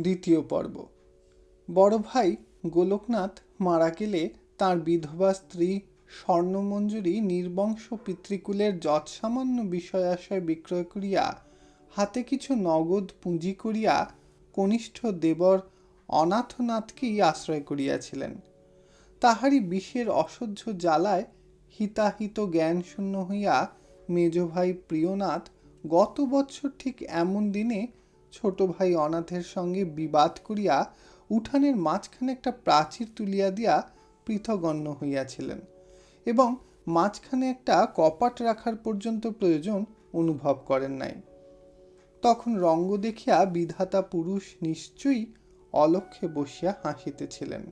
দ্বিতীয় পর্ব। বড় ভাই গোলকনাথ মারা গেলে তাঁর বিধবা স্ত্রী স্বর্ণমঞ্জুরি নির্বংশ পিতৃকুলের যৎসামান্য বিষয়াশয় বিক্রয় করিয়া, হাতে কিছু নগদ পুঁজি করিয়া কনিষ্ঠ দেবর অনাথনাথকেই আশ্রয় করিয়াছিলেন। তাহারই বিষের অসহ্য জ্বালায় হিতাহিত জ্ঞান শূন্য হইয়া মেজ ভাই প্রিয়নাথ গত বৎসর ঠিক এমন দিনে ছোট ভাই অনাথের সঙ্গে বিবাদ করিয়া উঠানের মাঝখানে একটা প্রাচীর তুলিয়া দিয়া পৃথগণ্য হইয়াছিলেন এবং মাঝখানে একটা কপাট রাখার পর্যন্ত প্রয়োজন অনুভব করেন নাই। তখন রঙ্গ দেখিয়া বিধাতা পুরুষ নিশ্চয়ই অলক্ষে বসিয়া হাসিতেছিলেন।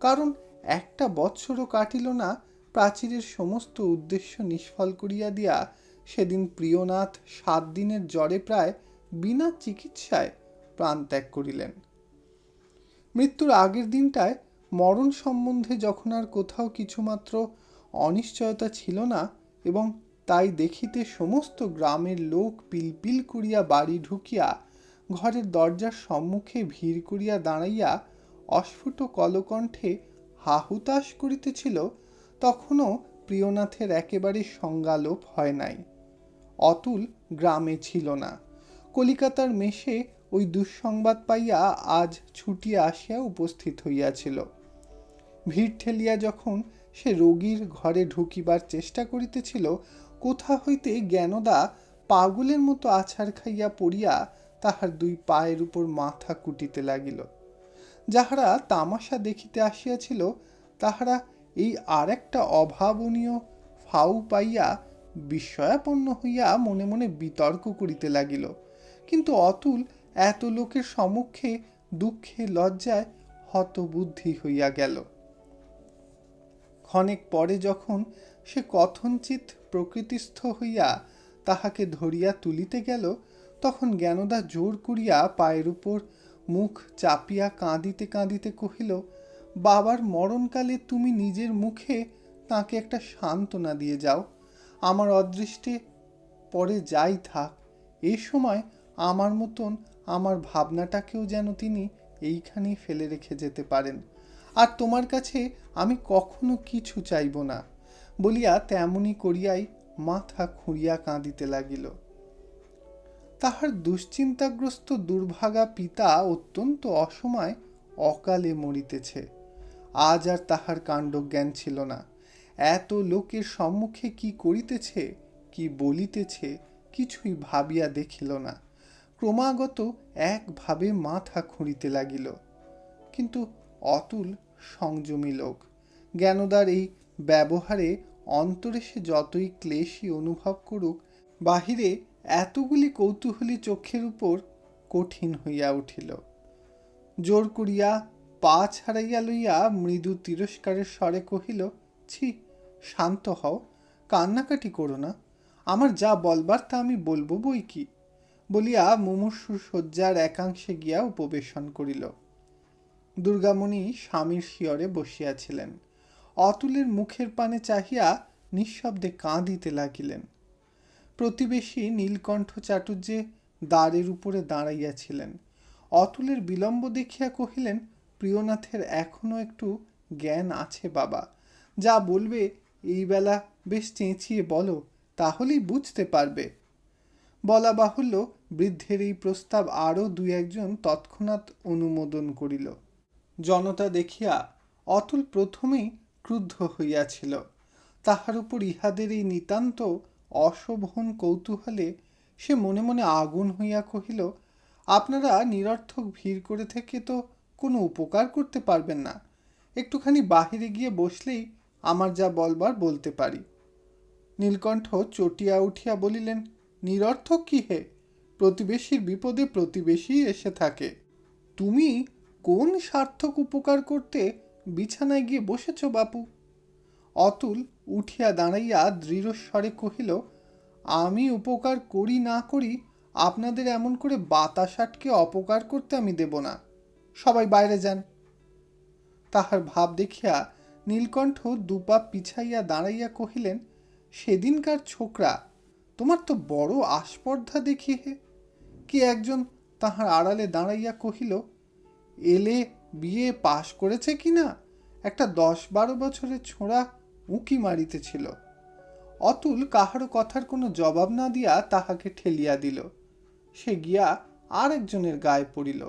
কারণ একটা বৎসরও কাটিল না, প্রাচীরের সমস্ত উদ্দেশ্য নিষ্ফল করিয়া দিয়া সেদিন প্রিয়নাথ সাত দিনের জ্বরে প্রায় বিনা চিকিৎসায় প্রাণ ত্যাগ করিলেন। মৃত্যুর আগের দিনটায় মরণ সম্বন্ধে যখন আর কোথাও কিছুমাত্র অনিশ্চয়তা ছিল না এবং তাই দেখিতে সমস্ত গ্রামের লোক পিলপিল করিয়া বাড়ি ঢুকিয়া ঘরের দরজার সম্মুখে ভিড় করিয়া দাঁড়াইয়া অস্ফুট কলকণ্ঠে হাহুতাস করিতেছিল, তখনও প্রিয়নাথের একেবারে সংজ্ঞালোপ হয় নাই। অতুল গ্রামে ছিল না। কলিকাতার মেশে ওই দুঃসংবাদ পাইয়া আজ ছুটিয়া আসিয়া উপস্থিত হইয়াছিল। ভিড় ঠেলিয়া যখন সে রোগীর ঘরে ঢুকিবার চেষ্টা করিতেছিল, কোথা হইতে জ্ঞানদা পাগলের মতো আছাড় খাইয়া পড়িয়া তাহার দুই পায়ের উপর মাথা কুটিতে লাগিল। যাহারা তামাশা দেখিতে আসিয়াছিল, তাহারা এই আর একটা অভাবনীয় ফাউ পাইয়া বিস্ময়াপন্ন হইয়া মনে মনে বিতর্ক করিতে লাগিল। কিন্তু অতুল এত লোকের সম্মুখে দুঃখে লজ্জায় হতবুদ্ধি হইয়া গেল। ক্ষণেক পরে যখন সে কথঞ্চিত প্রকৃতিস্থ হইয়া তাহাকে ধরিয়া তুলিতে গেল, তখন জ্ঞানদা জোর করিয়া পায়ের উপর মুখ চাপিয়া কাঁদিতে কাঁদিতে কহিল, বাবার মরণকালে তুমি নিজের মুখে তাকে একটা সান্ত্বনা দিয়ে যাও। আমার অদৃষ্টে পরে যাই থাক। এ সময় আমার মতন আমার ভাবনাটাকেও যেন তিনি এইখানেই ফেলে রেখে যেতে পারেন। আর তোমার কাছে আমি কখনো কিছু চাইব না, বলিয়া তেমনি করিয়াই মাথা খুঁড়িয়া কাঁদিতে লাগিল। তাহার দুশ্চিন্তাগ্রস্ত দুর্ভাগা পিতা অত্যন্ত অসময় অকালে মরিতেছে। আজ আর তাহার কাণ্ডজ্ঞান ছিল না। এত লোকের সম্মুখে কি করিতেছে, কি বলিতেছে, কিছুই ভাবিয়া দেখিল না। ক্রমাগত একভাবে মাথা খুঁড়িতে লাগিল। কিন্তু অতুল সংযমী লোক, জ্ঞানদার এই ব্যবহারে অন্তরে সে যতই ক্লেশই অনুভব করুক, বাহিরে এতগুলি কৌতূহলী চক্ষের উপর কঠিন হইয়া উঠিল। জোর করিয়া পা ছাড়াইয়া লইয়া মৃদু তিরস্কারের স্বরে কহিল, ছি, শান্ত হও, কান্নাকাটি করো না। আমার যা বলবার তা আমি বলব বই কি? বলিয়া মুমূর্ষু শয্যার একাংশে গিয়া উপবেশন করিল। দুর্গামণি স্বামীর শিয়রে বসিয়াছিলেন। অতুলের মুখের পানে চাহিয়া নিঃশব্দে কাঁদিতে লাগিলেন। প্রতিবেশী নীলকণ্ঠ চাটুর্যে দ্বারের উপরে দাঁড়াইয়াছিলেন। অতুলের বিলম্ব দেখিয়া কহিলেন, প্রিয়নাথের এখনও একটু জ্ঞান আছে বাবা। যা বলবে এই বেলা বেশ চেঁচিয়ে বলো, তাহলেই বুঝতে পারবে। বলা বাহুল্য বৃদ্ধের এই প্রস্তাব আরও দুই একজন তৎক্ষণাৎ অনুমোদন করিল। জনতা দেখিয়া অতুল প্রথমেই ক্রুদ্ধ হইয়াছিল। তাহার উপর ইহাদের এই নিতান্ত অশোভন কৌতূহলে সে মনে মনে আগুন হইয়া কহিল, আপনারা নিরর্থক ভিড় করে থেকে তো কোনো উপকার করতে পারবেন না। একটুখানি বাহিরে গিয়ে বসলেই আমার যা বলবার বলতে পারি। নীলকণ্ঠ চটিয়া উঠিয়া বলিলেন, নিরর্থক কি হে? প্রতিবেশীর বিপদে প্রতিবেশী এসে থাকে। তুমি কোন সার্থক উপকার করতে বিছানায় গিয়ে বসেছ, বাপু? অতুল উঠিয়া দাঁড়াইয়া দৃঢ়স্বরে কহিল, আমি উপকার করি না করি আপনাদের এমন করে বাতাসাটকে অপকার করতে আমি দেব না। সবাই বাইরে যান। তাহার ভাব দেখিয়া নীলকণ্ঠ দুপা পিছাইয়া দাঁড়াইয়া কহিলেন, সেদিনকার ছোকরা, তোমার তো বড় আস্পর্ধা দেখি হে। কি একজন তাহার আড়ালে দাঁড়াইয়া কহিল, এলে বিয়ে পাশ করেছে কি না? একটা দশ বারো বছরের ছোঁড়া উঁকি মারিতেছিল অতুল কাহারও কথার কোনো জবাব না দিয়া তাহাকে ঠেলিয়া দিল। সে গিয়া আর একজনের গায়ে পড়িল।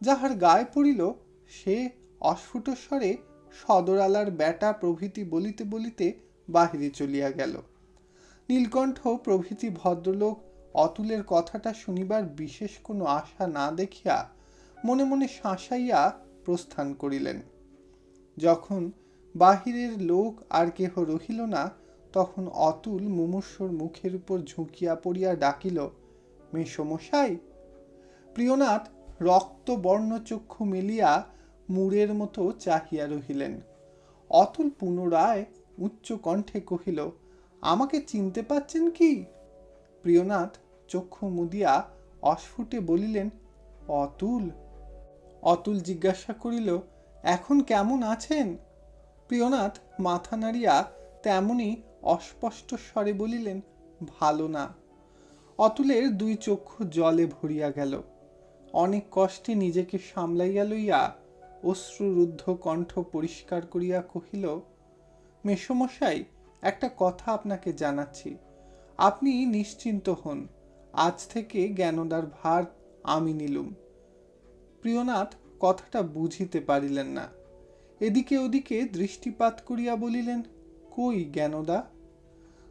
যাহার গায়ে পড়িল, সে অস্ফুটস্বরে সদরালার ব্যাটা প্রভৃতি বলিতে বলিতে বাহিরে চলিয়া গেল। নীলকণ্ঠ প্রভৃতি ভদ্রলোক অতুলের কথাটা শুনিবার বিশেষ কোনো আশা না দেখিয়া মনে মনে শাঁসাইয়া প্রস্থান করিলেন। যখন বাহিরের লোক আর কেহ রহিল না, তখন অতুল মুমূর্ষর মুখের উপর ঝুঁকিয়া পড়িয়া ডাকিল মেসমশাই প্রিয়নাথ রক্তবর্ণ চক্ষু মেলিয়া মুড়ের মতো চাহিয়া রহিলেন। অতুল পুনরায় উচ্চ কণ্ঠে কহিল, আমাকে চিনতে পাচ্ছেন কি? প্রিয়নাথ চক্ষু মুদিয়া অস্ফুটে বলিলেন, অতুল। অতুল জিজ্ঞাসা করিল, এখন কেমন আছেন? প্রিয়নাথ মাথা নাড়িয়া তেমনি অস্পষ্ট স্বরে বলিলেন, ভালো না। অতুলের দুই চক্ষু জলে ভরিয়া গেল। অনেক কষ্টে নিজেকে সামলাইয়া লইয়া অশ্রুরুদ্ধ কণ্ঠ পরিষ্কার করিয়া কহিল, মেসমশাই, একটা কথা আপনাকে জানাচ্ছি। আপনি নিশ্চিন্ত হন। আজ থেকে জ্ঞানদার ভার আমি নিলুম। প্রিয়নাথ কথাটা বুঝিতে পারিলেন না। এদিকে ওদিকে দৃষ্টিপাত করিয়া বলিলেন, কই জ্ঞানদা?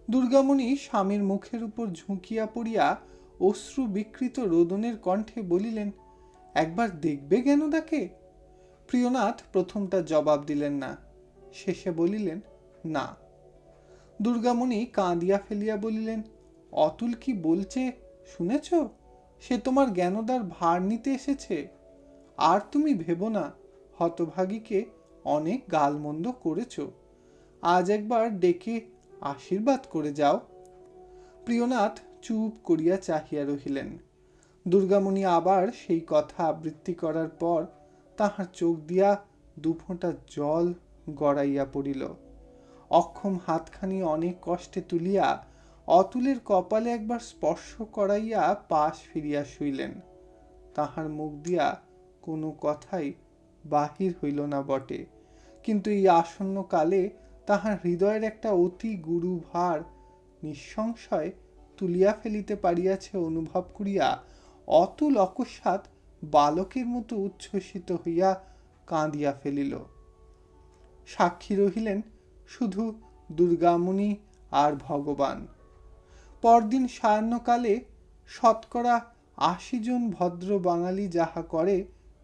দুর্গামণি স্বামীর মুখের উপর ঝুঁকিয়া পড়িয়া অশ্রু বিকৃত রোদনের কণ্ঠে বলিলেন, একবার দেখবে জ্ঞানদাকে? প্রিয়নাথ প্রথমটা জবাব দিলেন না। শেষে বলিলেন, না। দুর্গামণি কাঁদিয়া ফেলিয়া বলিলেন, অতুল কি বলছে, শুনেছ? সে তোমার জ্ঞানদার ভার নিতে এসেছে। আর তুমি ভেবো না, হতভাগীকে অনেক গালমন্দ করেছ। আজ একবার ডেকে আশীর্বাদ করে যাও। প্রিয়নাথ চুপ করিয়া চাহিয়া রহিলেন। দুর্গামণি আবার সেই কথা আবৃত্তি করার পর তাহার চোখ দিয়া দুফোঁটা জল গড়াইয়া পড়িল। অক্ষম হাতখানি অনেক কষ্টে তুলিয়া অতুলের কপালে একবার স্পর্শ করাইয়া পাশ ফিরিয়া শুইলেন। তাহার মুখ দিয়া কোনো কথাই বাহির হইল না বটে। কিন্তু এই আসন্ন কালে তাহার হৃদয়ের একটা অতি গুরু ভার নিঃসংশয় তুলিয়া ফেলিতে পারিয়াছে অনুভব করিয়া অতুল অকস্মাৎ বালকের মতো উচ্ছ্বসিত হইয়া কাঁদিয়া ফেলিল। সাক্ষী রহিলেন শুধু দুর্গামণি আর ভগবান। পরদিন সায়াহ্নকালে শতকরা আশি জন ভদ্র বাঙালি যাহা করে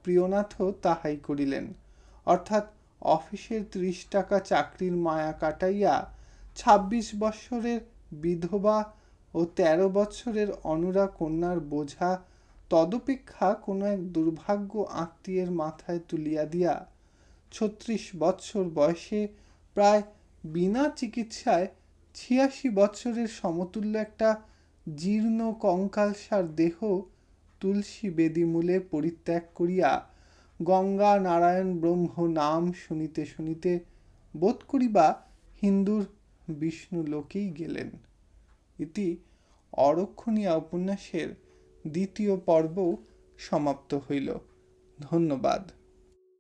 প্রিয়নাথও তাহাই করিলেন। অর্থাৎ অফিসের ত্রিশ টাকা চাকরির মায়া কাটাইয়া ছাব্বিশ বৎসরের বিধবা ও তেরো বৎসরের অনুরা কন্যার বোঝা তদপেক্ষা কোনো এক দুর্ভাগ্য আত্মীয়ের মাথায় তুলিয়া দিয়া ছত্রিশ বৎসর বয়সে প্রায় বিনা চিকিৎসায় ছিয়াশি বৎসরের সমতুল্য একটা জীর্ণ কঙ্কালসার দেহ তুলসী বেদিমূলে পরিত্যাগ করিয়া গঙ্গা নারায়ণ ব্রহ্ম নাম শুনিতে শুনিতে বোধ করিবা হিন্দুর বিষ্ণু লোকেই গেলেন। ইতি অরক্ষণীয় উপন্যাসের দ্বিতীয় পর্ব সমাপ্ত হইল। ধন্যবাদ।